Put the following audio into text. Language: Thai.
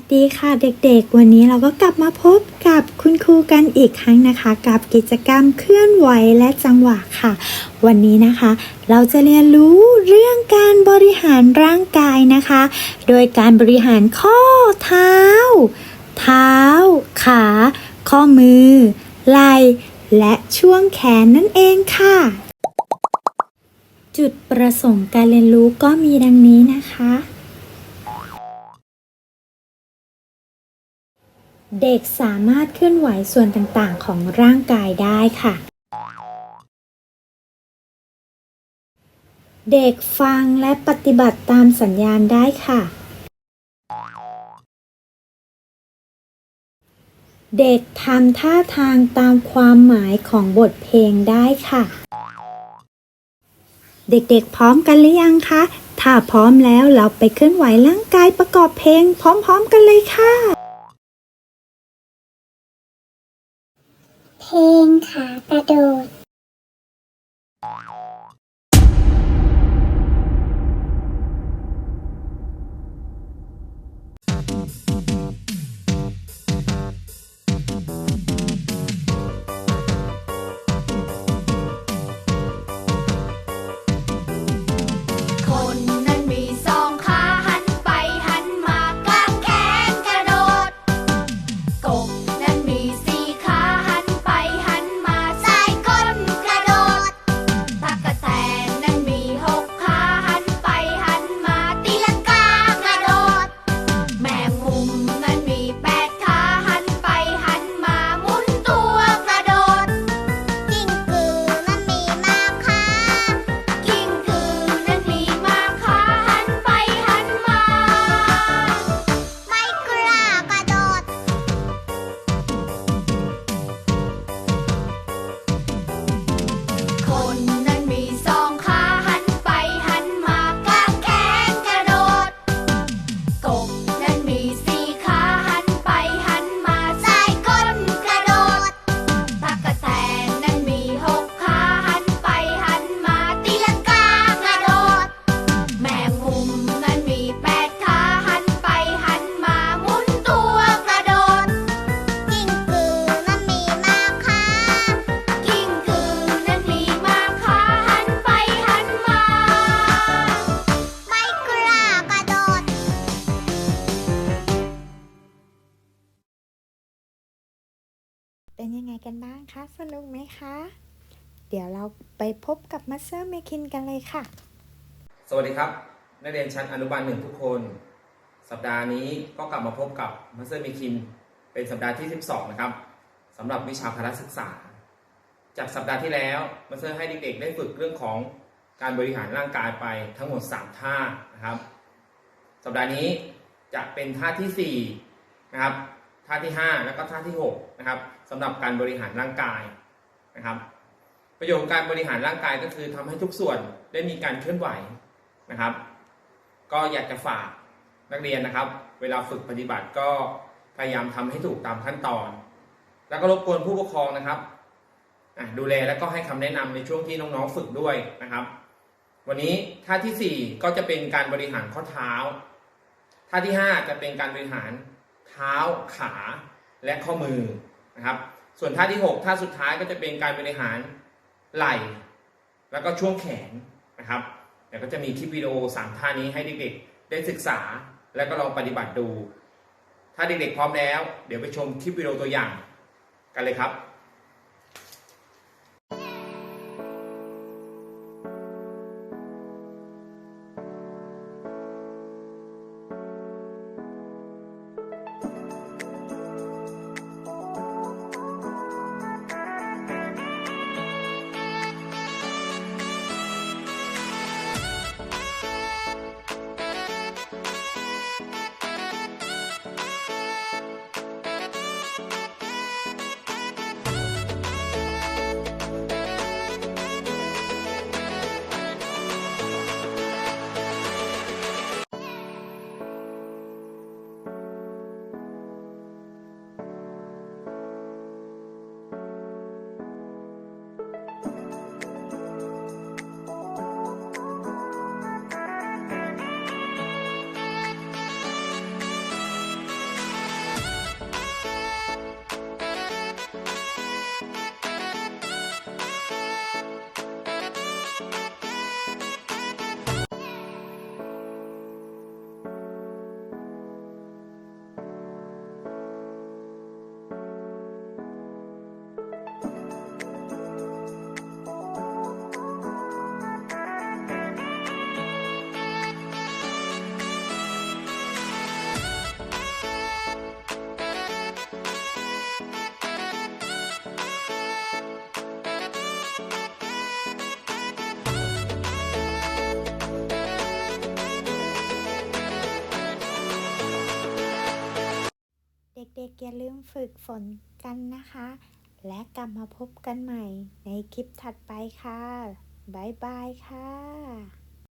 สดีค่ะเด็กๆ วันนี้เราก็กลับมาพบกับคุณครูกันอีกครั้งนะคะ กับกิจกรรมเคลื่อนไหวและจังหวะค่ะ วันนี้นะคะ เราจะเรียนรู้เรื่องการบริหารร่างกายนะคะ โดยการบริหารข้อเท้า เท้า ขา ข้อมือ ไหล่และช่วงแขนนั่นเองค่ะ จุดประสงค์การเรียนรู้ก็มีดังนี้นะคะ เด็กสามารถเคลื่อนไหวส่วนต่างๆ ของร่างกายได้ค่ะ เด็กฟังและปฏิบัติตามสัญญาณได้ค่ะ เด็กทำท่าทางตามความหมายของบทเพลงได้ค่ะ เด็กๆพร้อมกันหรือยังคะ ถ้าพร้อมแล้วเราไปเคลื่อนไหวร่างกายประกอบเพลง พร้อม ๆ กันเลยค่ะ เพลงขากระโดด เป็นยังไงกันบ้างคะ สนุกไหมคะ เดี๋ยวเราไปพบกับมาสเตอร์เมคินกันเลยค่ะ สวัสดีครับ นักเรียนชั้นอนุบาลหนึ่งทุกคน สัปดาห์นี้ก็กลับมาพบกับมัสเตอร์เมคิน เป็นสัปดาห์ที่ 12 นะครับสำหรับวิชาพละศึกษา จากสัปดาห์ที่แล้วมัสเตอร์ให้เด็กๆได้ฝึกเรื่องของการบริหารร่างกายไปทั้งหมด 3 ท่านะครับ สัปดาห์นี้จะเป็นท่าทีสี่4นะครับ ท่าที่ 5 แล้วก็ท่าที่6นะครับสำหรับการบริหารร่างกายนะครับ ประโยชน์ของการบริหารร่างกายก็คือทำให้ทุกส่วนได้มีการเคลื่อนไหวนะครับ ก็อยากจะฝากนักเรียนนะครับ เวลาฝึกปฏิบัติก็พยายามทำให้ถูกตามขั้นตอน แล้วก็รบกวนผู้ปกครองนะครับดูแลแล้วก็ให้คำแนะนำในช่วงที่น้องๆฝึกด้วยนะครับ วันนี้ท่าที่ 4 ก็จะเป็นการบริหารข้อเท้า ท่าที่ 5 จะเป็นการบริหาร ท้าขาและข้อมือนะครับ ส่วนท่าที่ 6 ท่าสุดท้ายก็จะเป็นการบริหารไหล่ แล้วก็ช่วงแขนนะครับเดี๋ยวก็จะมีคลิปวิดีโอสามท่านี้ให้เด็กๆได้ศึกษาแล้วก็ลองปฏิบัติดู ถ้าเด็กๆพร้อมแล้ว เดี๋ยวไปชมคลิปวิดีโอตัวอย่างกันเลยครับ เด็กอย่าลืมฝึกฝนกันนะคะ และกลับมาพบกันใหม่ในคลิปถัดไปค่ะ บ๊ายบายค่ะ